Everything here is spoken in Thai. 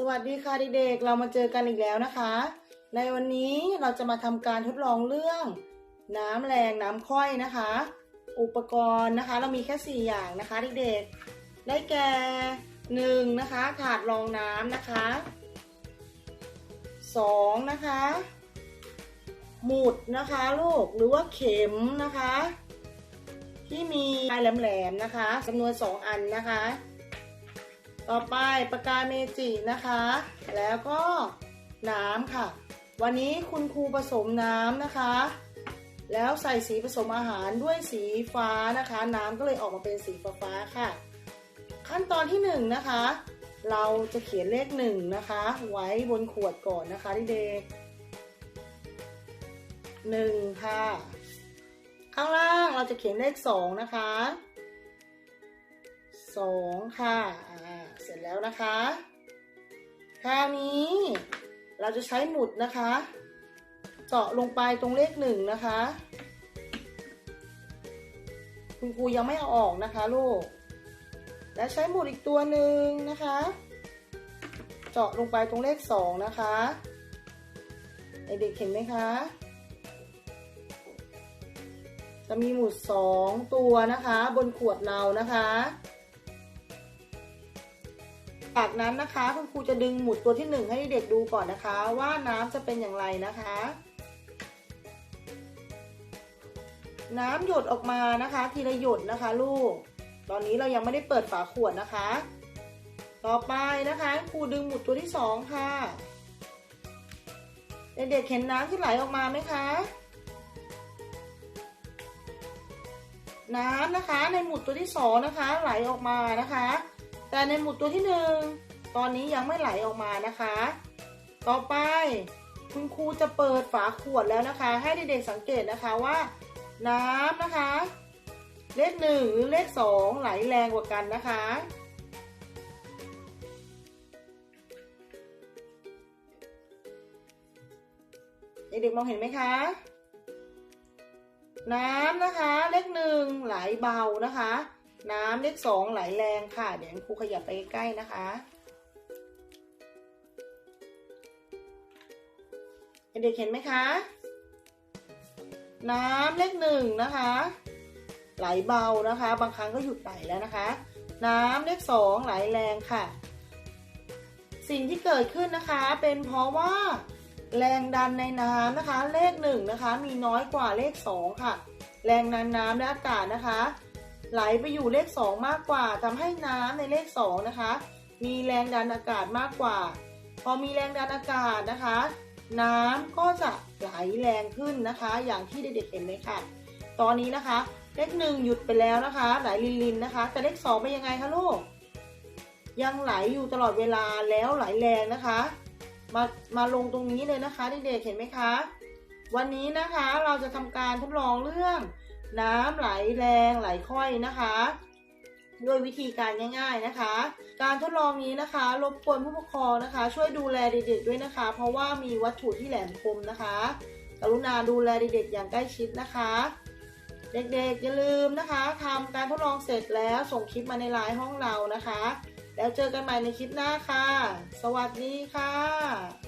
สวัสดีค่ะเด็กๆ เรามาเจอกันอีกแล้วนะคะ ในวันนี้เราจะมาทำการทดลองเรื่อง น้ำแรงน้ำค่อยนะคะ อุปกรณ์นะคะ เรามีแค่ 4 อย่างนะคะเด็กๆ ได้แก่หนึ่งนะคะถาดรองน้ำนะคะสองนะคะหมุดนะคะลูกหรือว่าเข็มนะคะ ที่มีปลายแหลมๆนะคะจำนวน 2 อันนะคะ ต่อไปปากกาเมจินะคะ แล้วก็น้ำค่ะ วันนี้คุณครูผสมน้ำนะคะ แล้วใส่สีผสมอาหารด้วยสีฟ้านะคะ น้ำก็เลยออกมาเป็นสีฟ้าๆค่ะ ขั้นตอนที่หนึ่งนะคะ เราจะเขียนเลขหนึ่งนะคะ ไว้บนขวดก่อนนะคะเด็กหนึ่งค่ะ ข้างล่างเราจะเขียนเลขสองนะคะสองค่ะ จแล้วนะคะ คราวนี้เราจะใช้หมุดนะคะเจาะลงไปตรงเลขหนึ่งนะคะ คุณครูยังไม่เอาออกนะคะลูก และใช้หมุดอีกตัวหนึ่งนะคะ เจาะลงไปตรงเลขสองนะคะเด็กๆเห็นไหมคะ จะมีหมุดสองตัวนะคะ บนขวดเรานะคะ จากนั้นนะคะคุณครูจะดึงหมุดตัวที่หนึ่งให้เด็กดูก่อนนะคะ ว่าน้ำจะเป็นอย่างไรนะคะ น้ำหยดออกมานะคะ ทีละหยดนะคะ ลูก ตอนนี้เรายังไม่ได้เปิดฝาขวดนะคะ ต่อไปนะคะครูดึงหมุดตัวที่สองค่ะ เด็กๆเห็นน้ำที่ไหลออกมาไหมคะน้ำนะคะในหมุดตัวที่สองนะคะ ไหลออกมานะคะ แต่ในหมุดตัวที่หนึ่งตอนนี้ยังไม่ไหลออกมานะคะ ต่อไปคุณครูจะเปิดฝาขวดแล้วนะคะ ให้เด็กๆสังเกตนะคะว่า น้ำนะคะ เลขหนึ่งหรือเลขสองไหลแรงกว่ากันนะคะเด็กๆมองเห็นไหมคะ น้ำนะคะ เลขหนึ่งไหลเบานะคะ น้ำเลขสองไหลแรงค่ะ เดี๋ยวครูขยับไปใกล้นะคะ เด็กๆเห็นไหมคะ น้ำเลขหนึ่งนะคะ ไหลเบานะคะ บางครั้งก็หยุดไหลแล้วนะคะ น้ำเลขสองไหลแรงค่ะ สิ่งที่เกิดขึ้นนะคะ เป็นเพราะว่าแรงดันในน้ำนะคะ เลขหนึ่งนะคะ มีน้อยกว่าเลขสองค่ะ แรงดันน้ำและอากาศนะคะ ไหลไปอยู่เลขสองมากกว่าทำให้น้ำในเลขสองนะคะ มีแรงดันอากาศมากกว่า พอมีแรงดันอากาศนะคะ น้ำก็จะไหลแรงขึ้นนะคะ อย่างที่เด็กๆเห็นเลยค่ะ ตอนนี้นะคะ เลขหนึ่งหยุดไปแล้วนะคะ ไหลลินๆนะคะ แต่เลขสองเป็นยังไงคะลูกยังไหลอยู่ตลอดเวลาแล้วไหลแรงนะคะ มามาลงตรงนี้เลยนะคะเด็กๆเห็นไหมคะ วันนี้นะคะเราจะทำการทดลองเรื่อง น้ำไหลแรงไหลค่อยนะคะ ด้วยวิธีการง่าย ๆนะคะ การทดลองนี้นะคะรบกวนผู้ปกครองนะคะ ช่วยดูแลเด็กๆด้วยนะคะ เพราะว่ามีวัตถุที่แหลมคมนะคะ กรุณาดูแลเด็กๆอย่างใกล้ชิดนะคะ เด็กๆอย่าลืมนะคะทำการทดลองเสร็จแล้วส่งคลิปมาในไลน์ห้องเรานะคะ แล้วเจอกันใหม่ในคลิปหน้าค่ะ สวัสดีค่ะ